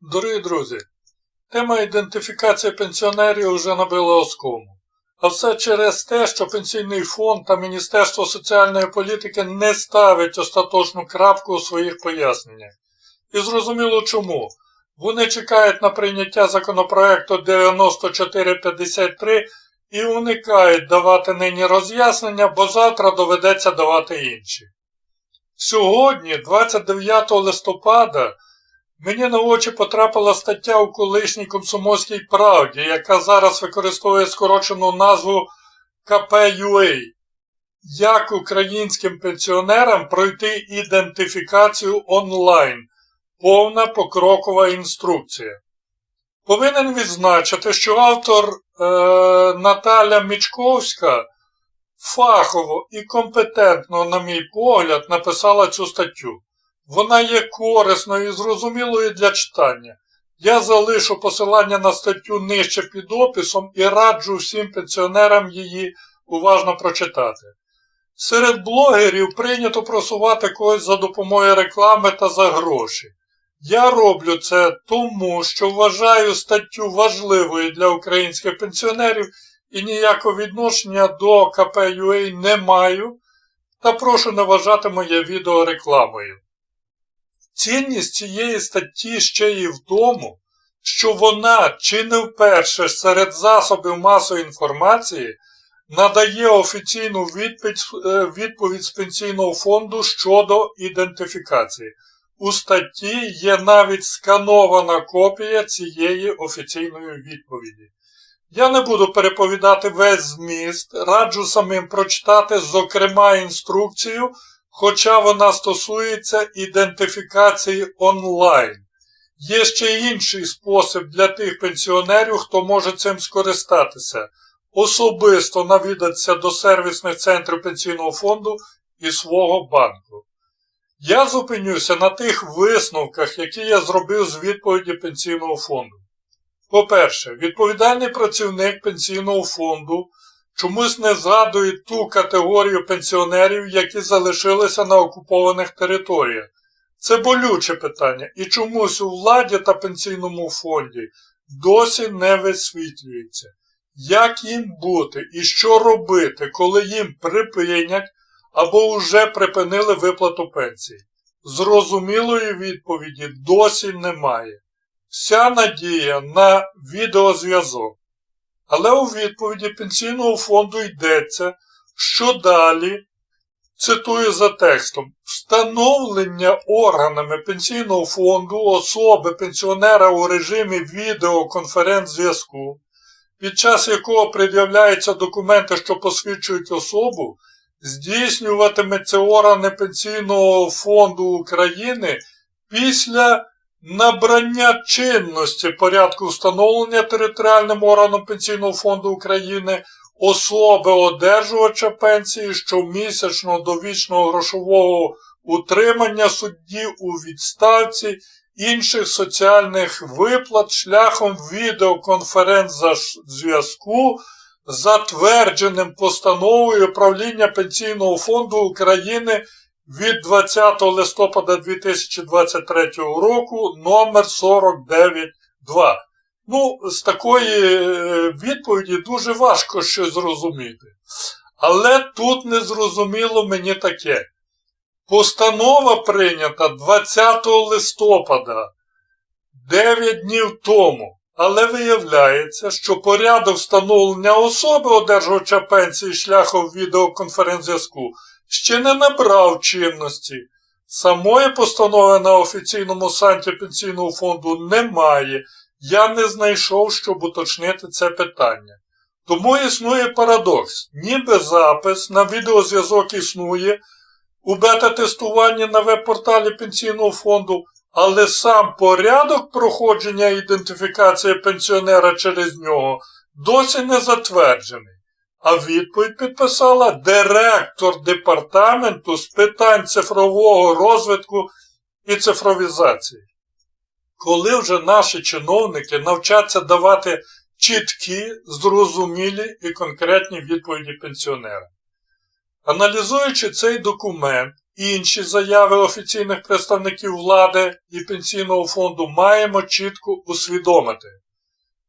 Дорогі друзі, тема ідентифікації пенсіонерів вже набила оскому. А все через те, що Пенсійний фонд та Міністерство соціальної політики не ставить остаточну крапку у своїх поясненнях. І зрозуміло чому. Вони чекають на прийняття законопроекту 9453 і уникають давати нині роз'яснення, бо завтра доведеться давати інші. Сьогодні, 29 листопада, Мені на очі потрапила стаття у колишній комсомольській правді, яка зараз використовує скорочену назву КПЮА. Як українським пенсіонерам пройти ідентифікацію онлайн. Повна покрокова інструкція. Повинен відзначити, що автор е, Наталя Мічковська фахово і компетентно, на мій погляд, написала цю статтю. Вона є корисною і зрозумілою для читання. Я залишу посилання на статтю нижче під описом і раджу всім пенсіонерам її уважно прочитати. Серед блогерів прийнято просувати когось за допомогою реклами та за гроші. Я роблю це тому, що вважаю статтю важливою для українських пенсіонерів і ніякого відношення до КПЮА не маю, та прошу не вважати моє відео рекламою. Цінність цієї статті ще і в тому, що вона чи не вперше серед засобів масової інформації надає офіційну відповідь, відповідь з пенсійного фонду щодо ідентифікації. У статті є навіть сканована копія цієї офіційної відповіді. Я не буду переповідати весь зміст, раджу самим прочитати, зокрема, інструкцію хоча вона стосується ідентифікації онлайн. Є ще інший спосіб для тих пенсіонерів, хто може цим скористатися. Особисто навідатися до сервісних центрів пенсійного фонду і свого банку. Я зупинюся на тих висновках, які я зробив з відповіді пенсійного фонду. По-перше, відповідальний працівник пенсійного фонду чомусь не згадують ту категорію пенсіонерів, які залишилися на окупованих територіях. Це болюче питання і чомусь у владі та пенсійному фонді досі не висвітлюється. Як їм бути і що робити, коли їм припинять або вже припинили виплату пенсії? Зрозумілої відповіді досі немає. Вся надія на відеозв'язок. Але у відповіді Пенсійного фонду йдеться, що далі, цитую за текстом, встановлення органами Пенсійного фонду особи пенсіонера у режимі відеоконференц-зв'язку, під час якого пред'являються документи, що посвідчують особу, здійснюватиметься органи Пенсійного фонду України після Набрання чинності порядку встановлення територіальним органом Пенсійного фонду України особи одержувача пенсії щомісячного довічного грошового утримання судді у відставці інших соціальних виплат шляхом відеоконференц-зв'язку, затвердженим постановою правління Пенсійного фонду України від 20 листопада 2023 року номер 492. Ну, з такої е, відповіді дуже важко щось зрозуміти. Але тут незрозуміло мені таке. Постанова прийнята 20 листопада, 9 днів тому. Але виявляється, що порядок встановлення особи одержувача пенсії шляхом відеоконференц-зв'язку ще не набрав чинності. Самої постанови на офіційному сайті Пенсійного фонду немає. Я не знайшов, щоб уточнити це питання. Тому існує парадокс. Ніби запис на відеозв'язок існує у бета-тестуванні на веб-порталі Пенсійного фонду, але сам порядок проходження ідентифікації пенсіонера через нього досі не затверджений. А відповідь підписала директор департаменту з питань цифрового розвитку і цифровізації. Коли вже наші чиновники навчаться давати чіткі, зрозумілі і конкретні відповіді пенсіонера. Аналізуючи цей документ і інші заяви офіційних представників влади і пенсійного фонду маємо чітко усвідомити.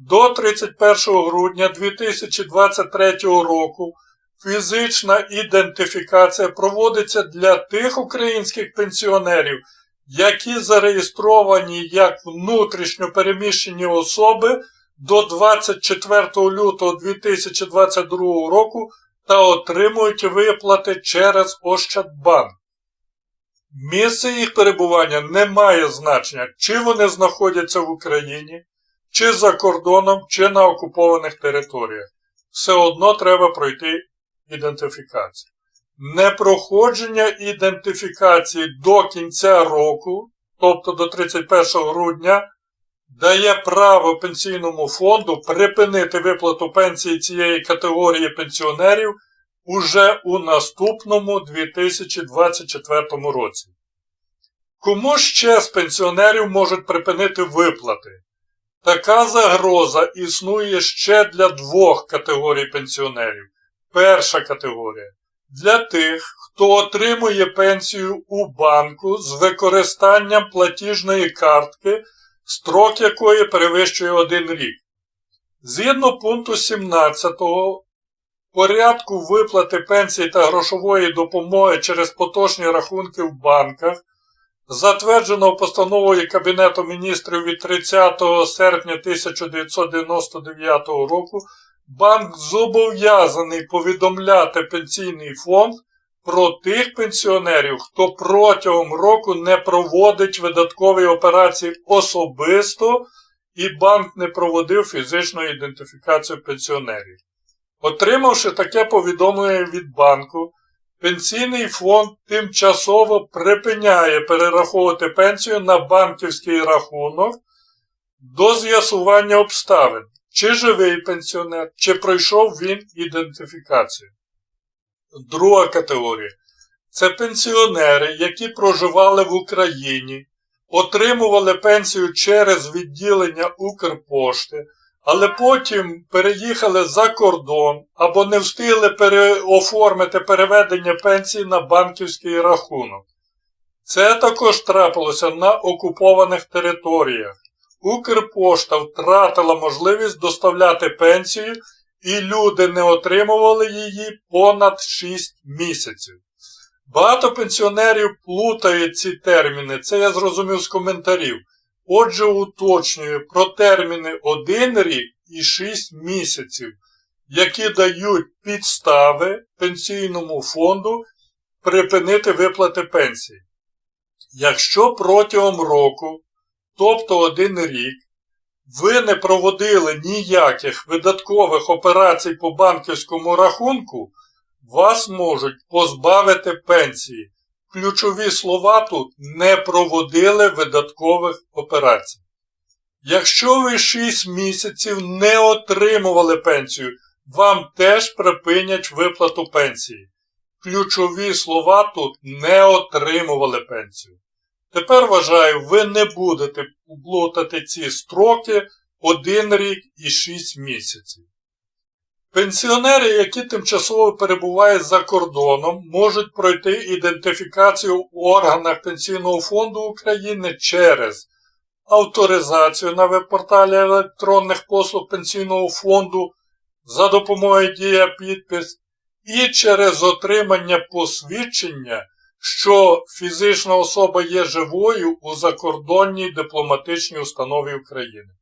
До 31 грудня 2023 року фізична ідентифікація проводиться для тих українських пенсіонерів, які зареєстровані як внутрішньо переміщені особи до 24 лютого 2022 року та отримують виплати через Ощадбанк. Місце їх перебування не має значення, чи вони знаходяться в Україні, чи за кордоном, чи на окупованих територіях. Все одно треба пройти ідентифікацію. Непроходження ідентифікації до кінця року, тобто до 31 грудня, дає право пенсійному фонду припинити виплату пенсії цієї категорії пенсіонерів уже у наступному 2024 році. Кому ще з пенсіонерів можуть припинити виплати? Така загроза існує ще для двох категорій пенсіонерів. Перша категорія для тих, хто отримує пенсію у банку з використанням платіжної картки, строк якої перевищує один рік. Згідно пункту 17 порядку виплати пенсії та грошової допомоги через поточні рахунки в банках, затвердженого постановою Кабінету міністрів від 30 серпня 1999 року, банк зобов'язаний повідомляти пенсійний фонд про тих пенсіонерів, хто протягом року не проводить видаткові операції особисто і банк не проводив фізичну ідентифікацію пенсіонерів. Отримавши таке повідомлення від банку, пенсійний фонд тимчасово припиняє перераховувати пенсію на банківський рахунок до з'ясування обставин, чи живий пенсіонер, чи пройшов він ідентифікацію. Друга категорія це пенсіонери, які проживали в Україні, отримували пенсію через відділення Укрпошти, але потім переїхали за кордон або не встигли переоформити переведення пенсії на банківський рахунок. Це також трапилося на окупованих територіях. Укрпошта втратила можливість доставляти пенсію, і люди не отримували її понад 6 місяців. Багато пенсіонерів плутають ці терміни, це я зрозумів з коментарів. Отже, уточнюю про терміни 1 рік і 6 місяців, які дають підстави пенсійному фонду припинити виплати пенсії. Якщо протягом року, тобто 1 рік, ви не проводили ніяких видаткових операцій по банківському рахунку, вас можуть позбавити пенсії. Ключові слова тут не проводили видаткових операцій. Якщо ви 6 місяців не отримували пенсію, вам теж припинять виплату пенсії. Ключові слова тут не отримували пенсію. Тепер вважаю, ви не будете плутати ці строки 1 рік і 6 місяців. Пенсіонери, які тимчасово перебувають за кордоном, можуть пройти ідентифікацію в органах Пенсійного фонду України через авторизацію на веб-порталі електронних послуг Пенсійного фонду за допомогою Дія підпис і через отримання посвідчення, що фізична особа є живою у закордонній дипломатичній установі України.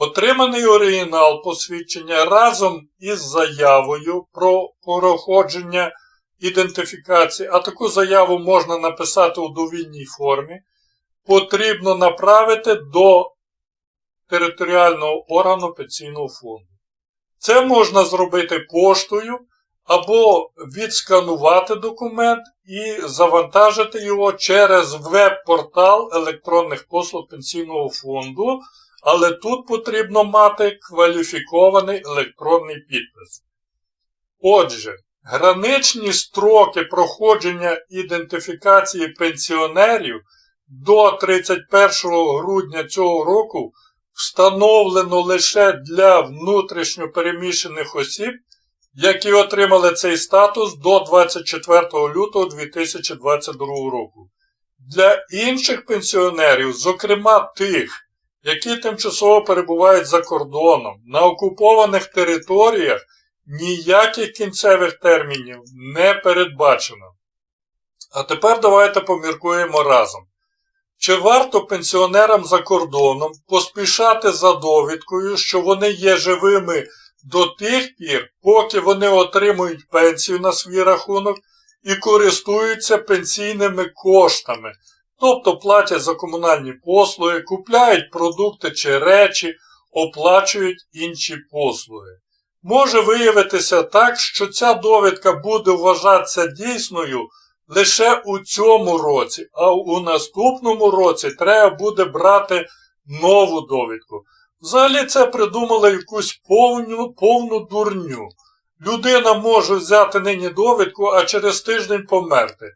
Отриманий оригінал посвідчення разом із заявою про проходження ідентифікації, а таку заяву можна написати у довільній формі, потрібно направити до територіального органу пенсійного фонду. Це можна зробити поштою або відсканувати документ і завантажити його через веб-портал електронних послуг пенсійного фонду але тут потрібно мати кваліфікований електронний підпис. Отже, граничні строки проходження ідентифікації пенсіонерів до 31 грудня цього року встановлено лише для внутрішньо переміщених осіб, які отримали цей статус до 24 лютого 2022 року. Для інших пенсіонерів, зокрема тих, які тимчасово перебувають за кордоном, на окупованих територіях, ніяких кінцевих термінів не передбачено. А тепер давайте поміркуємо разом. Чи варто пенсіонерам за кордоном поспішати за довідкою, що вони є живими до тих пір, поки вони отримують пенсію на свій рахунок і користуються пенсійними коштами, тобто платять за комунальні послуги, купляють продукти чи речі, оплачують інші послуги. Може виявитися так, що ця довідка буде вважатися дійсною лише у цьому році, а у наступному році треба буде брати нову довідку. Взагалі це придумали якусь повну, повну дурню. Людина може взяти нині довідку, а через тиждень померти.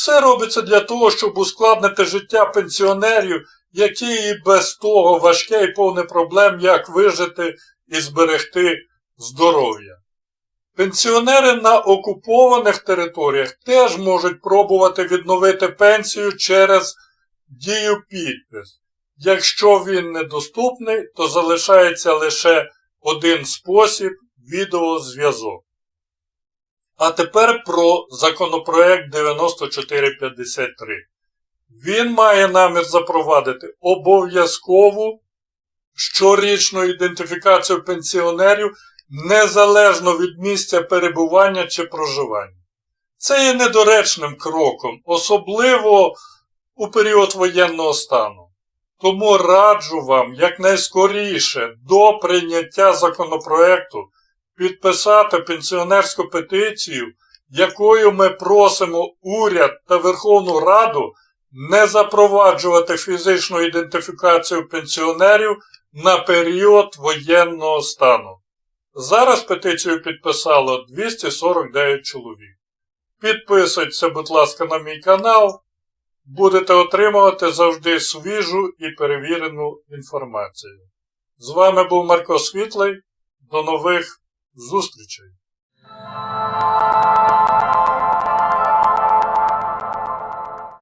Все робиться для того, щоб ускладнити життя пенсіонерів, які і без того важке і повне проблем, як вижити і зберегти здоров'я. Пенсіонери на окупованих територіях теж можуть пробувати відновити пенсію через дію підпис. Якщо він недоступний, то залишається лише один спосіб відеозв'язок. А тепер про законопроект 9453. Він має намір запровадити обов'язкову щорічну ідентифікацію пенсіонерів незалежно від місця перебування чи проживання. Це є недоречним кроком, особливо у період воєнного стану. Тому раджу вам якнайскоріше до прийняття законопроекту підписати пенсіонерську петицію, якою ми просимо уряд та Верховну Раду не запроваджувати фізичну ідентифікацію пенсіонерів на період воєнного стану. Зараз петицію підписало 249 чоловік. Підписуйтесь, будь ласка, на мій канал. Будете отримувати завжди свіжу і перевірену інформацію. З вами був Марко Світлий. До нових зустрічей!